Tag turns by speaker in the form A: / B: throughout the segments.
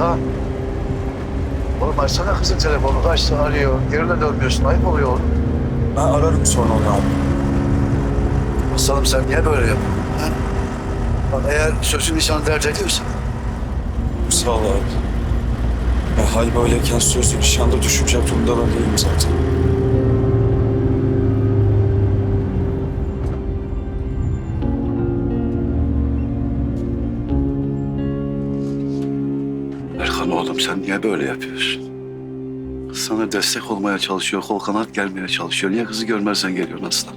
A: Kaan. Oğlum açsana kızın telefonu. Kaçtı arıyor. Yerine dönmüyorsun. Ayıp oluyor oğlum.
B: Ben ararım sonra onu abi.
A: Aslanım sen niye böyle yapıyorsun? Ha? Eğer sözün nişanı dert ediyorsan.
B: Sağ ol abi. Ya, hal böyleyken sözü nişanda düşünecek durumda da değilim zaten.
A: Oğlum sen niye böyle yapıyorsun? Sana destek olmaya çalışıyor, kol kanat gelmeye çalışıyor. Niye kızı görmezsen geliyorsun aslan?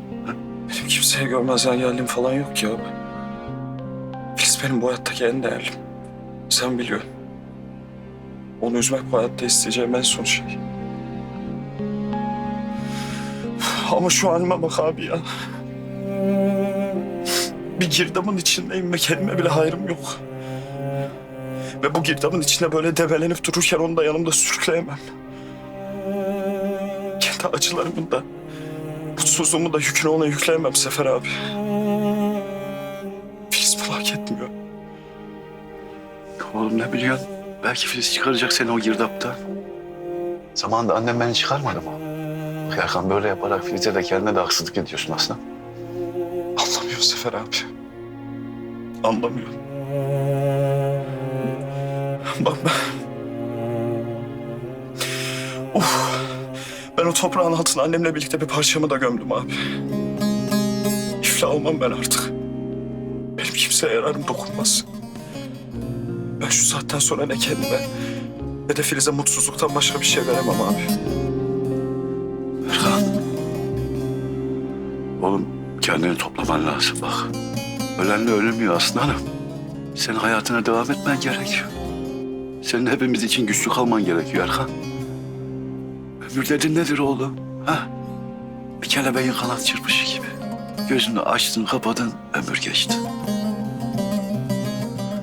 B: Benim kimseye görmezden geldiğim falan yok ki abi. Filiz benim bu hayattaki en değerlim. Sen biliyorsun. Onu üzmek bu hayatta isteyeceğim en son şey. Ama şu halime bak abi ya. Bir girdabın içindeyim ve kendime bile hayrım yok. Ve bu girdabın içinde böyle debelenip dururken onu da yanımda sürükleyemem. Kendi acılarımın da, mutsuzluğumu da yükünü ona yükleyemem Sefer abi. Filiz bunu hak etmiyor.
A: Oğlum ne biliyorsun? Belki Filiz çıkaracak seni o girdapta. Zamanında annem beni çıkarmadı mı? Bak Erkan böyle yaparak Filiz'e de kendine de haksızlık ediyorsun aslan.
B: Anlamıyor Sefer abi. Anlamıyor. Bak ben... Of. Ben o toprağın altına annemle birlikte bir parçamı da gömdüm abi. İflah olmam ben artık. Benim kimseye yararım dokunmaz. Ben şu saatten sonra ne kendime ne de Filiz'e mutsuzluktan başka bir şey veremem abi.
A: Erkan. Oğlum kendini toplaman lazım bak. Ölenle ölünmüyor aslanım. Sen hayatına devam etmen gerekiyor. Senin hepimiz için güçlü kalman gerekiyor Erkan. Ömür dediğin nedir oğlum? Ha? Bir kelebeğin kanat çırpışı gibi. Gözünü açtın kapadın ömür geçti.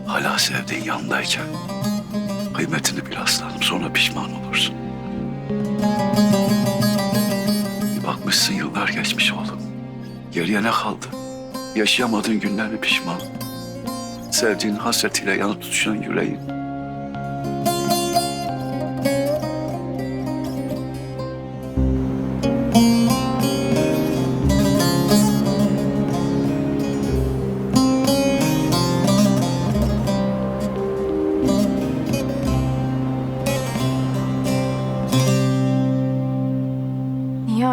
A: Hala sevdiğin yanındayken kıymetini bil aslanım sonra pişman olursun. Bir bakmışsın yıllar geçmiş oğlum. Geriye ne kaldı? Yaşayamadığın günlerini pişman. Sevdiğin hasretiyle yanıp tutuşan yüreğin.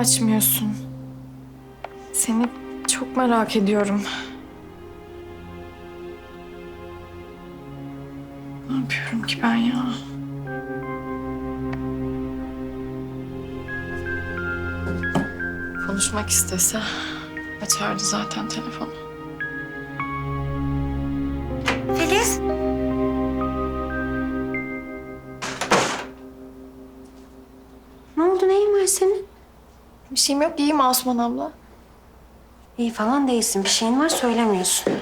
C: Açmıyorsun? Seni çok merak ediyorum. Ne yapıyorum ki ben ya? Konuşmak istese açardı zaten telefonu. Şeyim yok, iyiyim Asuman abla.
D: İyi falan değilsin. Bir şeyin var söylemiyorsun.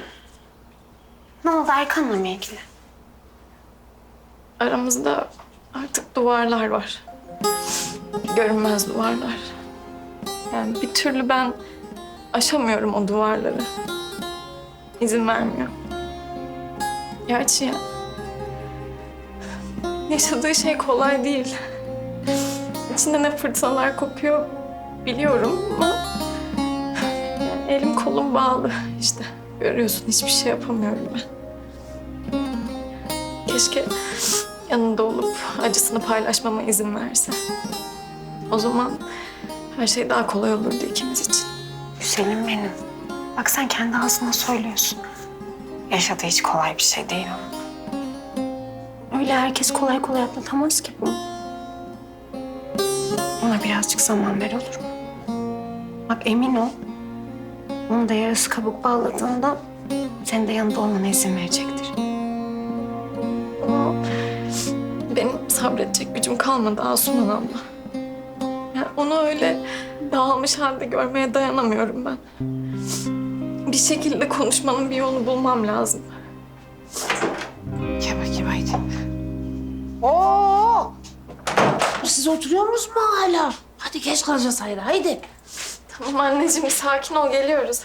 D: Ne oldu Erkan'la mı ilgili?
C: Aramızda artık duvarlar var. Görünmez duvarlar. Yani bir türlü ben aşamıyorum o duvarları. İzin vermiyor. Gerçi ya... Yaşadığı şey kolay değil. İçinde ne fırtınalar kopuyor biliyorum ama... elim kolum bağlı işte. Görüyorsun hiçbir şey yapamıyorum ben. Keşke yanında olup acısını paylaşmama izin verse. O zaman her şey daha kolay olurdu ikimiz için.
D: Güzelim benim. Bak sen kendi ağzına söylüyorsun. Yaşadığı hiç kolay bir şey değil o. Öyle herkes kolay kolay atlatamaz ki bunu. Ona birazcık zaman ver olur mu? Bak emin ol. Onun da yarısı kabuk bağladığında senin de yanında olmana izin verecektir.
C: Ama benim sabredecek gücüm kalmadı Asuman abla. Yani onu öyle dağılmış halde görmeye dayanamıyorum ben. Bir şekilde konuşmanın bir yolunu bulmam lazım.
E: Gel bakayım haydi. Oo! Siz oturuyor musunuz mu hala? Hadi geç kalacağız haydi haydi.
C: Tamam anneciğim sakin ol geliyoruz.